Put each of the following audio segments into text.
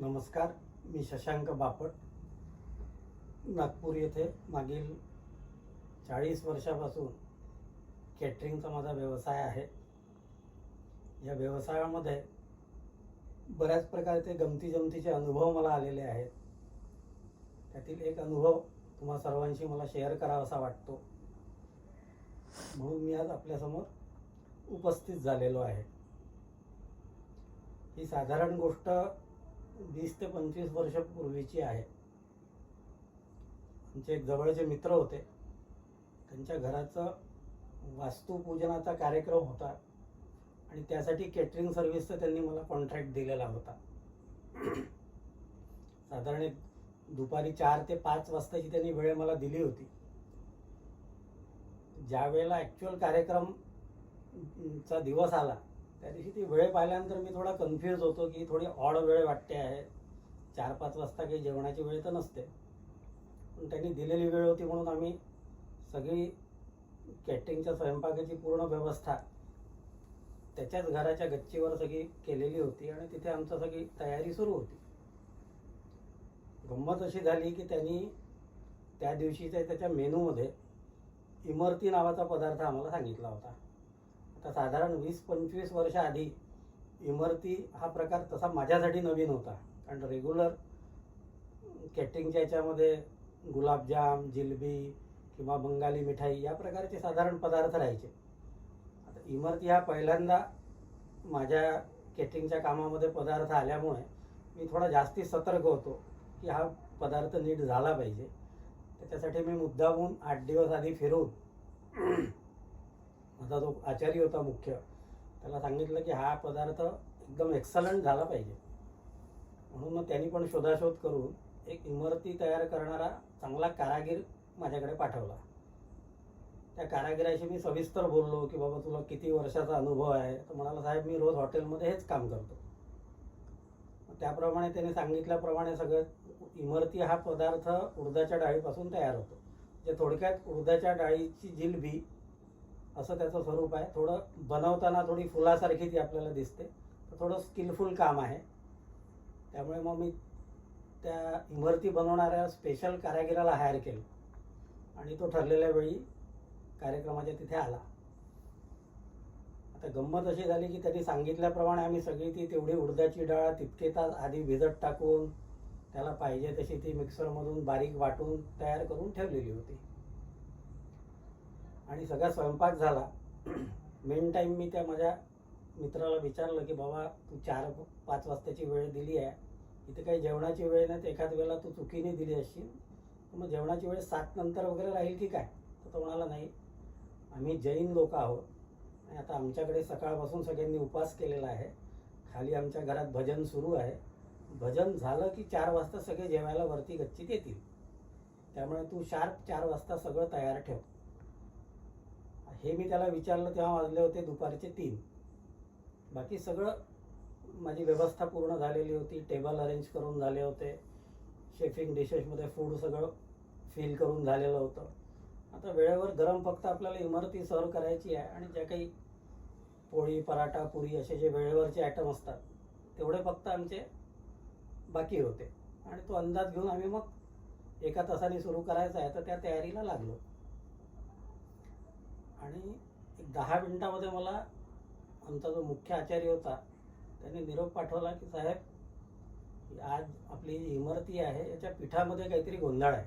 नमस्कार मी शशांक बापट. नागपूर येथे मागील चाळीस वर्षापासून कॅटरिंगचा माझा व्यवसाय आहे. या व्यवसायामध्ये बऱ्याच प्रकारचे गमती जमतीचे अनुभव मला आलेले आहेत. त्यातील एक अनुभव तुम्हा सर्वांशी मला शेअर करावासा वाटतो. म्हणून मी आज आपल्यासमोर उपस्थित झालेलो आहे. ही साधारण गोष्ट वीस ते पंचवीस वर्षापूर्वीची आहे. आमचे एक जवळचे मित्र होते. त्यांच्या घराचं वास्तुपूजनाचा कार्यक्रम होता. आणि त्यासाठी केटरिंग सर्व्हिसचा त्यांनी मला कॉन्ट्रॅक्ट दिलेला होता. साधारण एक दुपारी चार ते पाच वाजताची त्यांनी वेळ मला दिली होती. ज्या वेळेला ॲक्च्युअल कार्यक्रम चा दिवस आला त्या दिवशी ती वेळ पाहिल्यानंतर मी थोडा कन्फ्यूज होतो की थोडी ऑड वेळ वाटते आहे. चार पाच वाजता काही जेवणाची वेळ तर नसते. पण त्यांनी दिलेली वेळ होती म्हणून आम्ही सगळी कॅटरिंगच्या स्वयंपाकाची पूर्ण व्यवस्था त्याच्याच घराच्या गच्चीवर सगळी केलेली होती आणि तिथे आमचं सगळी तयारी सुरू होती. गंमत अशी झाली की त्यांनी त्या दिवशीच्या त्याच्या मेनूमध्ये इमरती नावाचा पदार्थ आम्हाला सांगितला होता. आता साधारण वीस पंचवीस वर्ष आधी इमरती हा प्रकार तसा माझ्यासाठी नवीन होता. कारण रेग्युलर कॅटरिंगच्या याच्यामध्ये गुलाबजाम जिलबी किंवा बंगाली मिठाई या प्रकारचे साधारण पदार्थ राहायचे. आता इमरती हा पहिल्यांदा माझ्या कॅटरिंगच्या कामामध्ये पदार्थ आल्यामुळे मी थोडा जास्ती सतर्क होतो की हा पदार्थ नीट झाला पाहिजे. त्याच्यासाठी मी मुद्दामून आठ दिवस आधी फिरून माझा जो आचारी होता मुख्य. त्याला सांगितलं की हा पदार्थ एकदम एक्सलंट झाला पाहिजे. म्हणून मग त्यांनी पण शोधाशोध करून एक इमरती तयार करणारा चांगला कारागीर माझ्याकडे पाठवला. त्या कारागिराशी मी सविस्तर बोललो की बाबा तुला किती वर्षाचा अनुभव आहे? तर म्हणाला साहेब मी रोज हॉटेलमध्ये हेच काम करतो. त्याप्रमाणे त्याने सांगितल्याप्रमाणे सगळं इमरती हा पदार्थ उडदाच्या डाळीपासून तयार होतो. जे थोडक्यात उडदाच्या डाळीची जिलबी असं त्याचं स्वरूप आहे. थोडं बनवताना थोडी फुलासारखी ती आपल्याला दिसते. तर थोडं स्किलफुल काम आहे. त्यामुळे मग मी त्या इमरती बनवणाऱ्या स्पेशल कारागिराला हायर केलं. आणि तो ठरलेल्या वेळी कार्यक्रमाच्या तिथे आला. आता गंमत अशी झाली की त्यांनी सांगितल्याप्रमाणे आम्ही सगळी ती तेवढी उडदाची डाळ तितके तास आधी भिजत टाकून त्याला पाहिजे तशी ती मिक्सरमधून बारीक वाटून तयार करून ठेवलेली होती. आणि सगळा स्वयंपाक झाला. मेन टाईम मी त्या माझ्या मित्राला विचारलं की बाबा तू चार पाच वाजताची वेळ दिली आहे. इथे काही जेवणाची वेळ नाही तर एखाद वेळेला तू चुकीने दिली असशील. मग जेवणाची वेळ सात नंतर वगैरे राहील की काय? तर तो म्हणाला नाही. आम्ही जैन लोक आहोत. आणि आता आमच्याकडे सकाळपासून सगळ्यांनी उपवास केलेला आहे. खाली आमच्या घरात भजन सुरू आहे. भजन झालं की चार वाजता सगळे जेवायला वरती गच्चीत येतील. त्यामुळे तू शार्प चार वाजता सगळं तयार ठेव. हे मी त्याला विचारलं तेव्हा वाजले होते दुपारचे तीन. बाकी सगळं माझी व्यवस्था पूर्ण झालेली होती टेबल अरेंज करून झाले होते. शेफिंग डिशेसमध्ये फूड सगळं फिल करून झालेलं होतं. आता वेळेवर गरम फक्त आपल्याला इमारती सर्व करायची आहे आणि ज्या काही पोळी पराठा पुरी असे जे वेळेवरचे आयटम असतात तेवढे फक्त आमचे बाकी होते. आणि तो अंदाज घेऊन आम्ही मग एका तासाने सुरू करायचा आहे तर त्या तयारीला लागलो. आणि एक दहा मिनिटामध्ये मला आमचा जो मुख्य आचार्य होता त्यांनी निरोप पाठवला की साहेब आज आपली जी इमारती आहे याच्या पिठामध्ये काहीतरी गोंधळ आहे.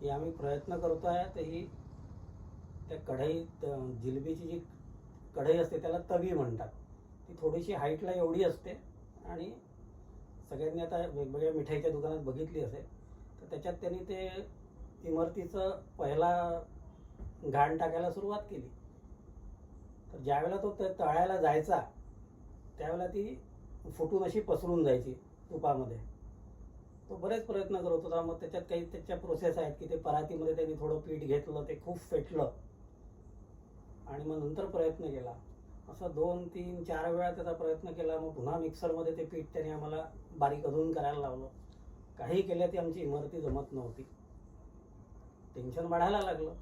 ही आम्ही प्रयत्न करतो आहे तर ही त्या कढई जिलबीची जी कढई असते त्याला तवी म्हणतात. ती थोडीशी हाईटला एवढी असते आणि सगळ्यांनी आता वेगवेगळ्या मिठाईच्या दुकानात बघितली असेल तर त्याच्यात त्यांनी ते इमारतीचं पहिला घाण टाकायला सुरुवात केली. तर ज्यावेळेला तो ते तळायला जायचा त्यावेळेला ती फुटून अशी पसरून जायची तुपामध्ये. तो बरेच प्रयत्न करत होता. मग त्याच्यात काही त्याच्या प्रोसेस आहेत की ते परातीमध्ये त्यांनी थोडं पीठ घेतलं ते खूप फेटलं. आणि मग नंतर प्रयत्न केला. असं दोन तीन चार वेळा त्याचा प्रयत्न केला. मग पुन्हा मिक्सरमध्ये ते पीठ त्याने आम्हाला बारीक अजून करायला लावलं. काही केल्या ती आमची इमारती जमत नव्हती. टेन्शन वाढायला लागलं.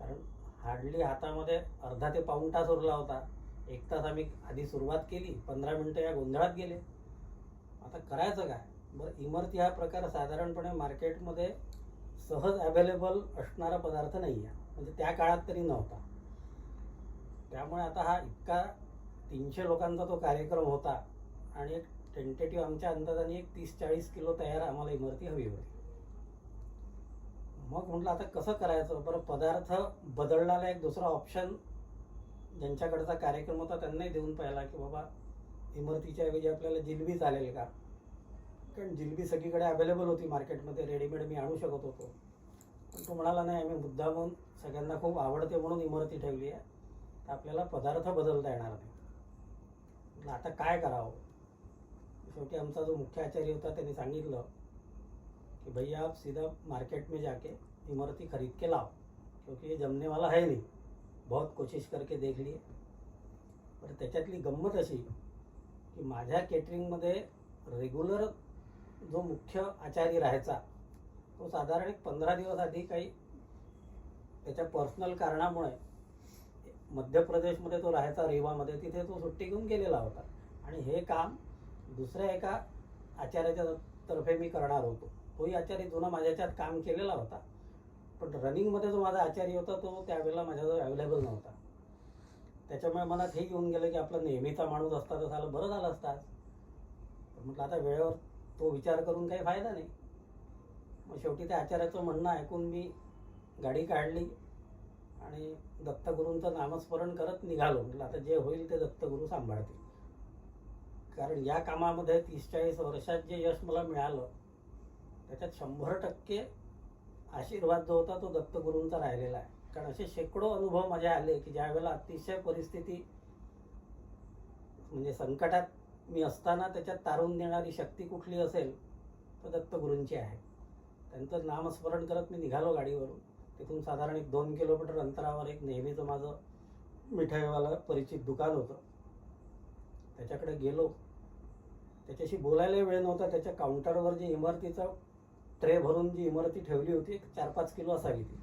कारण हार्डली हातामध्ये अर्धा ते पाऊण तास उरला होता. एक तास आम्ही आधी सुरुवात केली पंधरा मिनटं या गोंधळात गेले. आता करायचं काय? बरं इमरती हा प्रकार साधारणपणे मार्केटमध्ये सहज अवेलेबल असणारा पदार्थ नाही आहे म्हणजे त्या काळात तरी नव्हता. त्यामुळे आता हा इतका तीनशे लोकांचा तो कार्यक्रम होता आणि एक टेंटेटिव्ह आमच्या अंदाजाने एक तीस चाळीस किलो तयार आम्हाला इमरती हवी होती. मग म्हटलं आता कसं करायचं? बरं पदार्थ बदलण्याला एक दुसरा ऑप्शन ज्यांच्याकडचा कार्यक्रम होता त्यांनाही देऊन पाहिला की बाबा इमरतीच्या ऐवजी आपल्याला जिलबी चालेल का? कारण जिलबी सगळीकडे अवेलेबल होती मार्केटमध्ये रेडीमेड मी आणू शकत होतो. पण तो म्हणाला नाही आम्ही मुद्दामून सगळ्यांना खूप आवडते म्हणून इमरती ठेवली आहे. तर आपल्याला पदार्थ बदलता येणार नाही. म्हटलं आता काय करावं? शेवटी आमचा जो मुख्य आचार्य होता त्यांनी सांगितलं कि भैया आप सीधा मार्केट में जाके इमरती खरीद के लाओ क्योंकि ये जमने वाला है नहीं। बहुत कोशिश करके देख लिए। पर त्याच्यातली गंमत अशी की माझ्या केटरिंगमध्ये रेग्युलर जो मुख्य आचारी राहायचा तो साधारण एक पंधरा दिवस आधी काही त्याच्या पर्सनल कारणामुळे मध्य प्रदेशमध्ये तो राहायचा रेवामध्ये तिथे तो सुट्टी घेऊन गेलेला होता. आणि हे काम दुसऱ्या एका आचार्याच्या तर्फे मी करणार होतो. तोही आचार्य जुना माझ्याच्यात काम केलेला होता. पण रनिंगमध्ये जो माझा आचार्य होता तो त्यावेळेला माझ्याजवळ अवेलेबल नव्हता. त्याच्यामुळे मनात हे येऊन गेलं की आपला नेहमीचा माणूस असता तर झालं बरं झालं असताच पण म्हटलं आता वेळेवर तो विचार करून काही फायदा नाही. मग शेवटी त्या आचार्याचं म्हणणं ऐकून मी गाडी काढली आणि दत्तगुरूंचं नामस्मरण करत निघालो. म्हटलं आता जे होईल ते दत्तगुरू सांभाळतील. कारण या कामामध्ये तीस चाळीस वर्षात जे यश मला मिळालं त्याच्यात शंभर टक्के आशीर्वाद जो होता तो दत्तगुरूंचा राहिलेला आहे. कारण असे शेकडो अनुभव माझे आले की ज्यावेळेला अतिशय परिस्थिती म्हणजे संकटात मी असताना त्याच्यात तारून देणारी शक्ती कुठली असेल तर दत्तगुरूंची आहे. त्यांचं नामस्मरण करत मी निघालो गाडीवरून. तिथून साधारण एक दोन किलोमीटर अंतरावर एक नेहमीचं माझं मिठाईवाला परिचित दुकान होतं. त्याच्याकडे गेलो. त्याच्याशी बोलायला वेळ नव्हता. त्याच्या काउंटरवर जे इमारतीचा ट्रे भरून जी इमारती ठेवली होती चार पाच किलो असावी ती.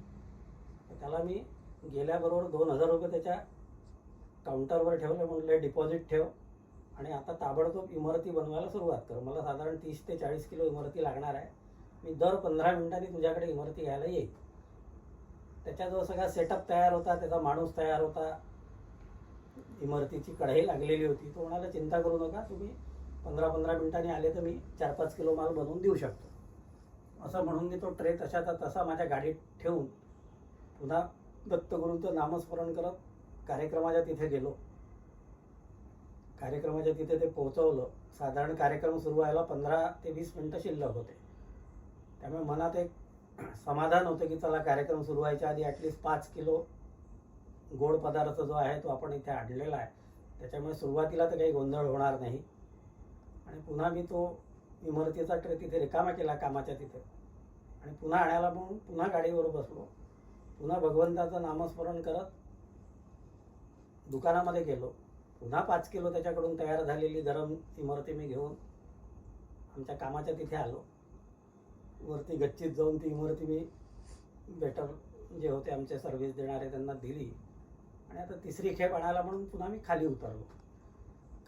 तर त्याला मी गेल्याबरोबर दोन हजार रुपये त्याच्या काउंटरवर ठेवले म्हटले डिपॉझिट ठेव. आणि आता ताबडतोब इमारती बनवायला सुरुवात कर. मला साधारण तीस ते चाळीस किलो इमारती लागणार आहे. मी दर पंधरा मिनिटांनी तुझ्याकडे इमारती घ्यायला येईल त्याच्याजवळ सगळा सेटअप तयार होता त्याचा माणूस तयार होता. इमारतीची कढाई लागलेली होती. तो म्हणाला चिंता करू नका तुम्ही पंधरा पंधरा मिनिटांनी आले तर मी चार पाच किलो माल बनवून देऊ शकतो. असं म्हणून मी तो ट्रे तशाचा तसा माझ्या गाडीत ठेवून पुन्हा दत्तगुरूंचं नामस्मरण करत कार्यक्रमाच्या तिथे गेलो. कार्यक्रमाच्या तिथे ते पोहोचवलं. साधारण कार्यक्रम सुरू व्हायला पंधरा ते वीस मिनटं शिल्लक होते. त्यामुळे मनात एक समाधान होतं की चला कार्यक्रम सुरू व्हायच्या आधी ॲटलिस्ट पाच किलो गोड पदार्थ जो आहे तो आपण इथे आणलेला आहे. त्याच्यामुळे सुरुवातीला तर काही गोंधळ होणार नाही. आणि पुन्हा मी तो इमारतीचा ट्रे तिथे रिकामा केला कामाच्या तिथे. आणि पुन्हा आणायला म्हणून पुन्हा गाडीवर बसलो. पुन्हा भगवंताचं नामस्मरण करत दुकानामध्ये गेलो. पुन्हा पाच किलो त्याच्याकडून तयार झालेली गरम इमारती मी घेऊन आमच्या कामाच्या तिथे आलो. वरती गच्चीत जाऊन ती इमारती मी बेटर जे होते आमचे सर्व्हिस देणारे त्यांना दिली. आणि आता तिसरी खेप आणायला म्हणून पुन्हा मी खाली उतरलो.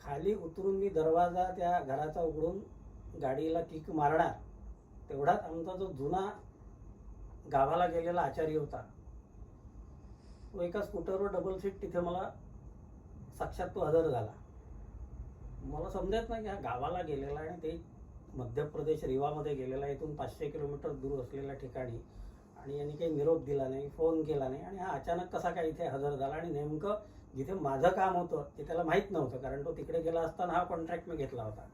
खाली उतरून मी दरवाजा त्या घराचा उघडून गाडीला किक मारणार तेवढाच आमचा जो जुना गावाला गेलेला आचार्य होता तो एका स्कूटरवर डबल सीट तिथे मला साक्षात तो हजर झाला. मला समजत नाही की हा गावाला गेलेला आहे आणि ते मध्य प्रदेश रिवामध्ये गेलेला आहे इथून पाचशे किलोमीटर दूर असलेल्या ठिकाणी. आणि यांनी काही निरोप दिला नाही फोन केला नाही आणि हा अचानक कसा काय इथे हजर झाला आणि नेमकं जिथे माझं काम होतं ते त्याला माहीत नव्हतं कारण तो तिकडे गेला असताना हा कॉन्ट्रॅक्ट मी घेतला होता.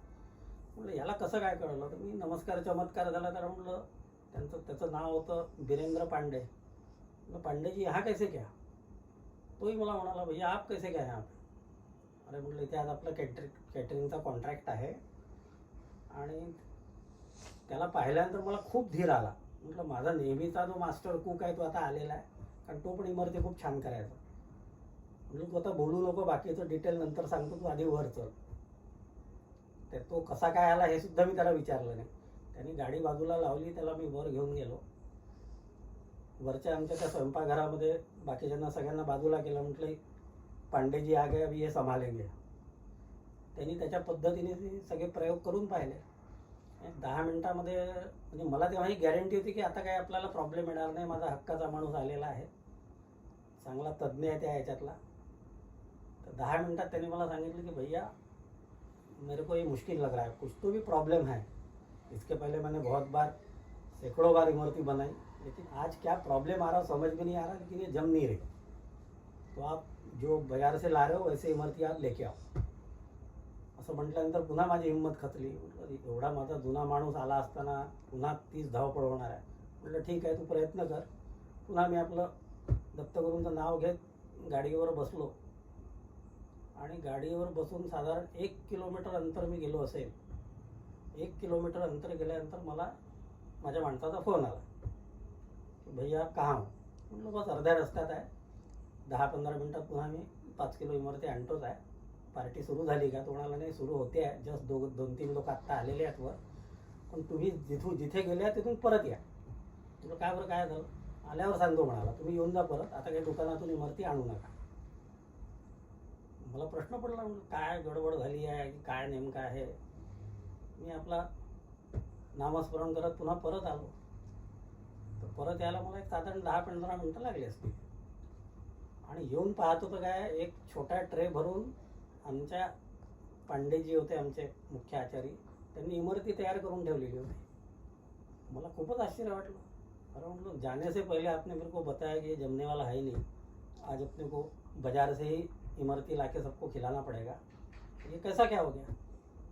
म्हटलं याला कसं काय कळलं? तर मी नमस्कार चमत्कार झाला. तर म्हटलं त्यांचं त्याचं नाव होतं बिरेंद्र पांडे. म्हटलं पांडेजी हा कैसे घ्या तोही मला म्हणाला भैया आप कैसे घ्या आप? अरे म्हटलं इथे आज आपलं कॅटरिंग कॅटरिंगचा कॉन्ट्रॅक्ट आहे. आणि त्याला पाहिल्यानंतर मला खूप धीर आला. म्हटलं माझा नेहमीचा जो मास्टर कुक आहे तो आता आलेला आहे. कारण तो पण इमरती खूप छान करायचा. म्हटलं तू आता बोलू नको बाकीचं डिटेल नंतर सांगतो. तू आधी वर चल. तर तो कसा काय आला हे सुद्धा मी त्याला विचारलं नाही. त्यांनी गाडी बाजूला लावली त्याला मी वर घेऊन गेलो. वरच्या आमच्या त्या स्वयंपाकघरामध्ये बाकीच्यांना सगळ्यांना बाजूला केलं म्हटलं पांडेजी आ गए अभी हे संभालेंगे. त्यांनी त्याच्या पद्धतीने ते सगळे प्रयोग करून पाहिले. दहा मिनिटामध्ये म्हणजे मला तेव्हा ही गॅरंटी होती की आता काय आपल्याला प्रॉब्लेम येणार नाही माझा हक्काचा माणूस आलेला आहे. चांगला तज्ज्ञ आहे त्या ह्याच्यातला. तर दहा मिनटात त्यांनी मला सांगितलं की भैया मेरे को ये मुश्किल लग रहा है। कुछ तो भी प्रॉब्लम है। इसके पहले मैंने बहुत बार सैकड़ों बार इमरती बनाई लेकिन आज क्या प्रॉब्लम आ रहा समझ में नहीं आ रहा लेकिन ये जम नहीं रही। तो आप जो बाजार से ला रहे हो वैसे इमरती आप लेके आओ। असं म्हटल्यानंतर पुन्हा माझी हिंमत खचली. म्हटलं एवढा माझा जुना माणूस आला असताना पुन्हा तीच धावपळ होणार आहे. म्हटलं ठीक आहे तू प्रयत्न कर. पुन्हा मी आपलं दत्तगुरूंचं नाव घेत गाडीवर बसलो. आणि गाडीवर बसून साधारण एक किलोमीटर अंतर मी गेलो असेल एक किलोमीटर अंतर गेल्यानंतर मला माझ्या माणसाचा फोन आला की भैया काम हो? म्हटलं बस अर्ध्या रस्त्यात आहे. दहा पंधरा मिनटात पुन्हा मी पाच किलो इमारती आणतोच आहे. पार्टी सुरू झाली का? तुम्हाला नाही सुरू होते आहे. जस्ट दो दोन तीन लोक आत्ता आलेले आहेत वर. पण तुम्ही जिथून जिथे गेले तिथून परत या. तुला काय बरं काय झालं? आल्यावर सांगतो म्हणाला तुम्ही येऊन जा परत. आता काही दुकानातून इमारती आणू नका. मला प्रश्न पडला म्हणलं काय गडबड झाली आहे की काय नेमकं आहे? मी आपला नामस्मरण करत पुन्हा परत आलो. तर परत यायला मला एक साधारण दहा पंधरा मिनटं लागली असती आणि येऊन पाहत होतं काय एक छोटा ट्रे भरून आमच्या पांडेजी होते आमचे मुख्य आचारी त्यांनी इमारती तयार करून ठेवलेली होती. मला खूपच आश्चर्य वाटलं. अरे म्हटलं जाने से पहिले आपने मेरे को बताया की ये जमने वाला है नहीं. आज अपने को बाजार से ही इमरती लाके सबको खिलाना पड़ेगा। ये कैसा क्या हो गया?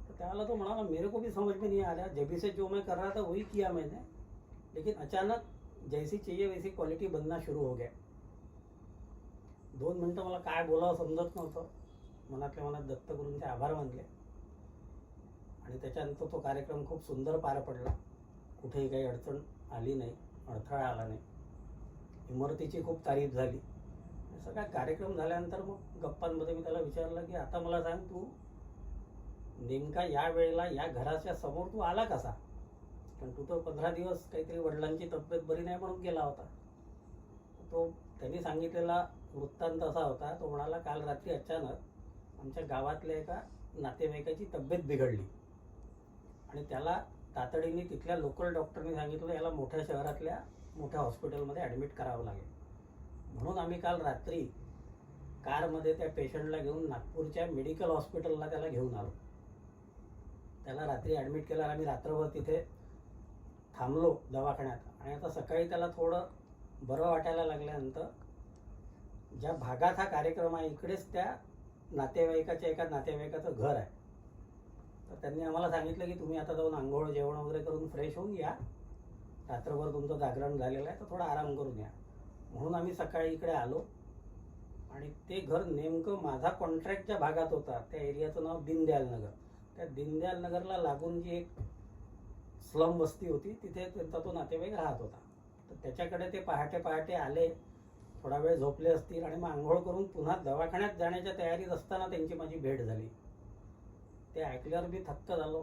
तो त्याला तो म्हणाला मेरे को भी समझ में नहीं आ रहा। जब से जो मैं कर रहा था वही किया मैंने। लेकिन अचानक जैसी चाहिए वैसी क्वालिटी बनना शुरू हो गया। दोन मिनटं मला काय बोलावं समजत नव्हतं. मनातल्या मनात दत्तगुरूंचे आभार मानले. आणि त्याच्यानंतर तो कार्यक्रम खूप सुंदर पार पडला. कुठेही काही अडचण आली नाही अडथळा आला नाही. इमारतीची खूप तारीफ झाली. सगळा कार्यक्रम झाल्यानंतर मग गप्पांमध्ये मी त्याला विचारलं की आता मला सांग तू नेमका या वेळेला या घराच्या समोर तू आला कसा? कारण तू तर पंधरा दिवस काहीतरी वडिलांची तब्येत बरी नाही म्हणून गेला होता. तो त्यांनी सांगितलेला वृत्तांत असा होता तो म्हणाला काल रात्री अचानक आमच्या गावातल्या एका नातेवाईकाची तब्येत बिघडली. आणि त्याला तातडीने तिथल्या लोकल डॉक्टरनी सांगितलं याला मोठ्या शहरातल्या मोठ्या हॉस्पिटलमध्ये ॲडमिट करावं लागेल. म्हणून आम्ही काल रात्री कारमध्ये त्या पेशंटला घेऊन नागपूरच्या मेडिकल हॉस्पिटलला त्याला घेऊन आलो. त्याला रात्री ॲडमिट केल्यावर आम्ही रात्रभर तिथे थांबलो दवाखान्यात. आणि आता सकाळी त्याला थोडं बरं वाटायला लागल्यानंतर ज्या भागात हा कार्यक्रम आहे इकडेच त्या नातेवाईकाच्या एका नातेवाईकाचं घर आहे. तर त्यांनी आम्हाला सांगितलं की तुम्ही आता जाऊन आंघोळ जेवण वगैरे करून फ्रेश होऊन या. रात्रभर तुमचं जागरण झालेलं आहे तर थोडा आराम करून या. म्हणून आम्ही सकाळी इकडे आलो. आणि ते घर नेमकं माझा कॉन्ट्रॅक्टच्या भागात होता त्या एरियाचं नाव दीनदयाल नगर. त्या दीनदयाल नगरला लागून जी एक स्लम वस्ती होती तिथे त्यांचा तो नातेवाईक राहत होता. तर त्याच्याकडे ते पहाटे पहाटे आले थोडा वेळ झोपले असतील आणि मग आंघोळ करून पुन्हा दवाखान्यात जाण्याच्या तयारीत असताना त्यांची माझी भेट झाली. ते ऐकल्यावर मी थक्क झालो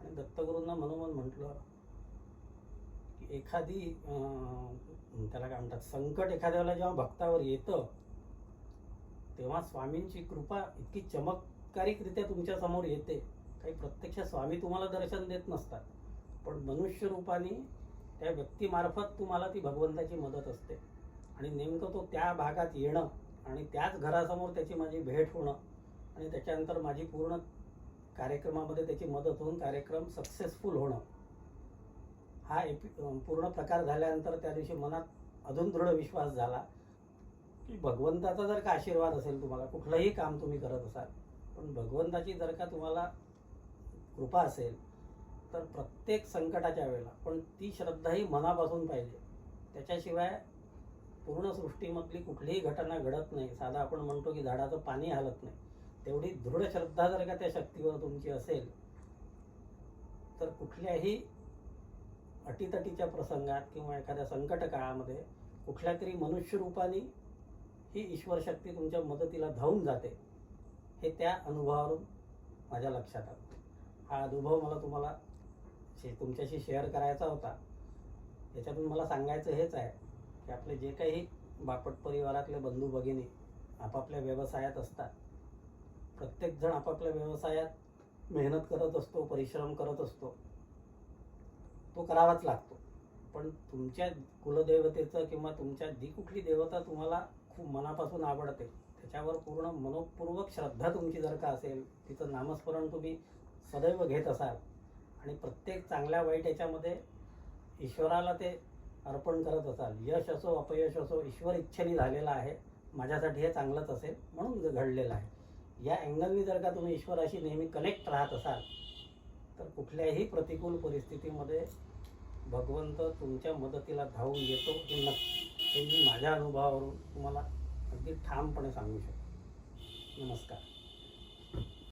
आणि दत्तगुरूंना मनोमन म्हटलं की एखादी त्याला काय म्हणतात संकट एखाद्याला जेव्हा भक्तावर येतं तेव्हा स्वामींची कृपा इतकी चमत्कारिकरित्या तुमच्यासमोर येते. काही प्रत्यक्ष स्वामी तुम्हाला दर्शन देत नसतात. पण मनुष्य रूपाने त्या व्यक्तीमार्फत तुम्हाला ती भगवंताची मदत असते. आणि नेमकं तो त्या भागात येणं आणि त्याच घरासमोर त्याची माझी भेट होणं आणि त्याच्यानंतर माझी पूर्ण कार्यक्रमामध्ये त्याची मदत होऊन कार्यक्रम सक्सेसफुल होणं हा एपि पूर्ण प्रकार झाल्यानंतर त्या दिवशी मनात अजून दृढ विश्वास झाला की भगवंताचा जर का आशीर्वाद असेल तुम्हाला कुठलंही काम तुम्ही करत असाल पण भगवंताची जर का तुम्हाला कृपा असेल तर प्रत्येक संकटाच्या वेळेला पण ती श्रद्धा ही मनापासून पाहिजे. त्याच्याशिवाय पूर्ण सृष्टीमधली कुठलीही घटना घडत नाही. साधा आपण म्हणतो की झाडाचं पाणी हलत नाही. तेवढी दृढ श्रद्धा जर का त्या शक्तीवर तुमची असेल तर कुठल्याही अटीतटीच्या प्रसंगात किंवा एखाद्या संकट काळामध्ये कुठल्या तरी मनुष्य रूपाने ही ईश्वर शक्ती तुमच्या मदतीला धावून जाते हे त्या अनुभवावरून माझ्या लक्षात आलं. हा अनुभव मला तुम्हाला शे तुमच्याशी शेअर करायचा होता. याच्यातून मला सांगायचं हेच आहे की आपले जे काही बापट परिवारातले बंधू भगिनी आपापल्या व्यवसायात असतात. प्रत्येकजण आपापल्या व्यवसायात मेहनत करत असतो परिश्रम करत असतो. तो करावाच लागतो. पण तुमच्या कुलदेवतेचं किंवा तुमच्या जी कुठली देवता तुम्हाला खूप मनापासून आवडते. त्याच्यावर पूर्ण मनोपूर्वक श्रद्धा तुमची जर का असेल तिचं नामस्मरण तुम्ही सदैव घेत असाल आणि प्रत्येक चांगल्या वाईट याच्यामध्ये ईश्वराला ते अर्पण करत असाल. यश असो अपयश असो ईश्वर इच्छेने झालेला आहे. माझ्यासाठी हे चांगलंच असेल म्हणून घडलेलं आहे. या अँगलनी जर का तुम्ही ईश्वराशी नेहमी कनेक्ट राहत असाल तर कुठल्याही प्रतिकूल परिस्थितीमध्ये भगवंत तुमच्या मदतीला धावून येतो हे नक्की हे मी माझ्या अनुभवावरून तुम्हाला अगदी ठामपणे सांगू शकतो. नमस्कार.